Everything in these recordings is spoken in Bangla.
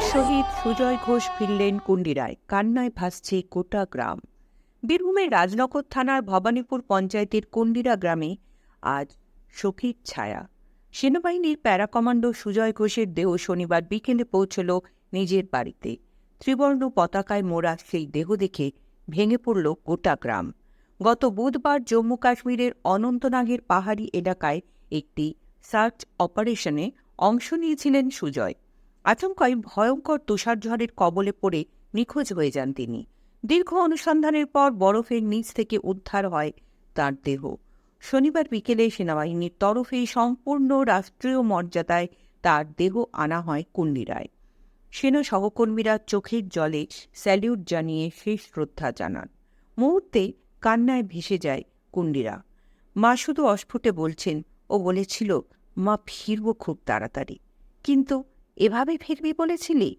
শহীদ সুজয় ঘোষ ফিরলেন কুন্ডিরায় কান্নায় ভাসছে গোটা গ্রাম। বীরভূমের রাজনগর থানার ভবানীপুর পঞ্চায়েতের কুন্ডিরা গ্রামে আজ শোকের ছায়া। সেনাবাহিনীর প্যারা কমান্ডো সুজয় ঘোষের দেহ শনিবার বিকেলে পৌঁছল নিজের বাড়িতে। ত্রিবর্ণ পতাকায় মোড়া সেই দেহ দেখে ভেঙে পড়ল গোটা গ্রাম। গত বুধবার জম্মু কাশ্মীরের অনন্তনাগের পাহাড়ি এলাকায় একটি সার্চ অপারেশনে অংশ নিয়েছিলেন সুজয়। আচমকাই ভয়ঙ্কর তুষারঝড়ের কবলে পড়ে নিখোঁজ হয়ে যান তিনি। দীর্ঘ অনুসন্ধানের পর বরফের নিচ থেকে উদ্ধার হয় তার দেহ। শনিবার বিকেলে সেনাবাহিনীর তরফে সম্পূর্ণ রাষ্ট্রীয় মর্যাদায় তার দেহ আনা হয় কুন্ডিরায় সেনা সহকর্মীরা চোখের জলে স্যালিউট জানিয়ে শেষ শ্রদ্ধা জানান। মুহূর্তে কান্নায় ভেসে যায় কুন্ডিরা মা শুধু অস্ফুটে বলছেন, ও বলেছিল, মা ফিরব খুব তাড়াতাড়ি। কিন্তু এভাবে ফিরবি বলেছিলি?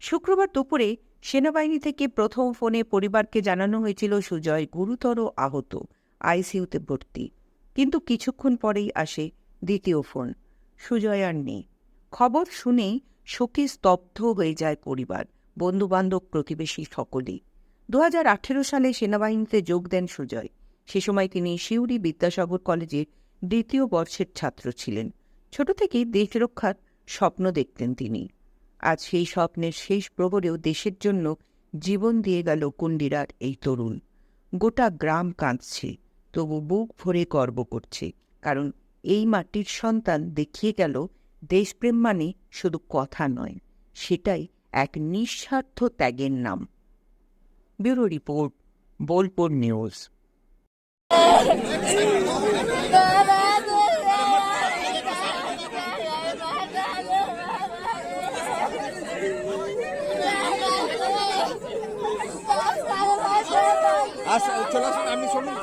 শুক্রবার দুপুরে সেনাবাহিনী থেকে প্রথম ফোনে পরিবারকে জানানো হয়েছিল সুজয় গুরুতর আহত, আইসিইউতে ভর্তি। কিন্তু কিছুক্ষণ পরেই আসে দ্বিতীয় ফোন। সুজয় আর নেই। খবর শুনেই শোকে স্তব্ধ হয়ে যায় পরিবার, বন্ধুবান্ধব, প্রতিবেশী সকলেই। দু হাজার আঠেরো সালে সেনাবাহিনীতে যোগ দেন সুজয়। সে সময় তিনি সিউড়ি বিদ্যাসাগর কলেজের দ্বিতীয় বর্ষের ছাত্র ছিলেন। ছোট থেকেই দেশ রক্ষার স্বপ্ন দেখতেন তিনি। আজ সেই স্বপ্নের শেষ প্রহরেও দেশের জন্য জীবন দিয়ে গেল কুণ্ডিরার এই তরুণ। গোটা গ্রাম কাঁদছে, তবু বুক ভরে গর্ব করছে, কারণ এই মাটির সন্তান দেখিয়ে গেল দেশপ্রেম মানে শুধু কথা নয়, সেটাই এক নিঃস্বার্থ ত্যাগের নাম। Bureau report, Bolpur news. আস চলে আসুন আপনি শুনুন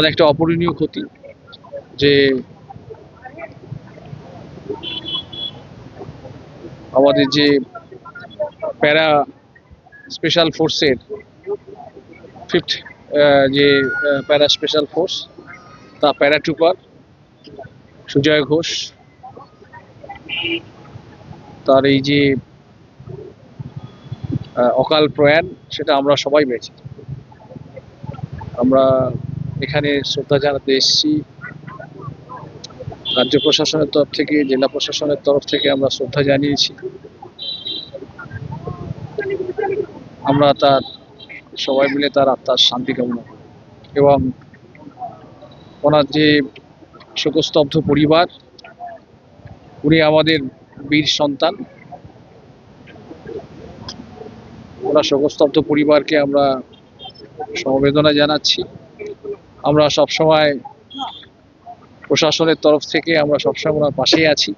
মানে একটা অপূরণীয় ক্ষতি যে আমাদের যে প্যারা স্পেশাল ফোর্সের ফিফথ যে প্যারা স্পেশাল ফোর্স, তা প্যারাট্রুপার সুজয় ঘোষ, তার এই যে অকাল প্রয়াণ, সেটা আমরা সবাই পেয়েছি। আমরা এখানে শ্রদ্ধা জানাতে এসেছি। রাজ্য প্রশাসনের তরফ থেকে, জেলা প্রশাসনের তরফ থেকে আমরা শ্রদ্ধা জানিয়েছি। আমরা তার, সবাই মিলে তার আত্মার শান্তি কামনা এবং ওনার যে শোকস্তব্ধ পরিবার, উনি আমাদের বীর সন্তান। ওনার শোকস্তব্ধ পরিবারকে আমরা সমবেদনা জানাচ্ছি। আমরা সবসময় প্রশাসনের তরফ থেকে আমরা সবসময় ওনার পাশেই আছি।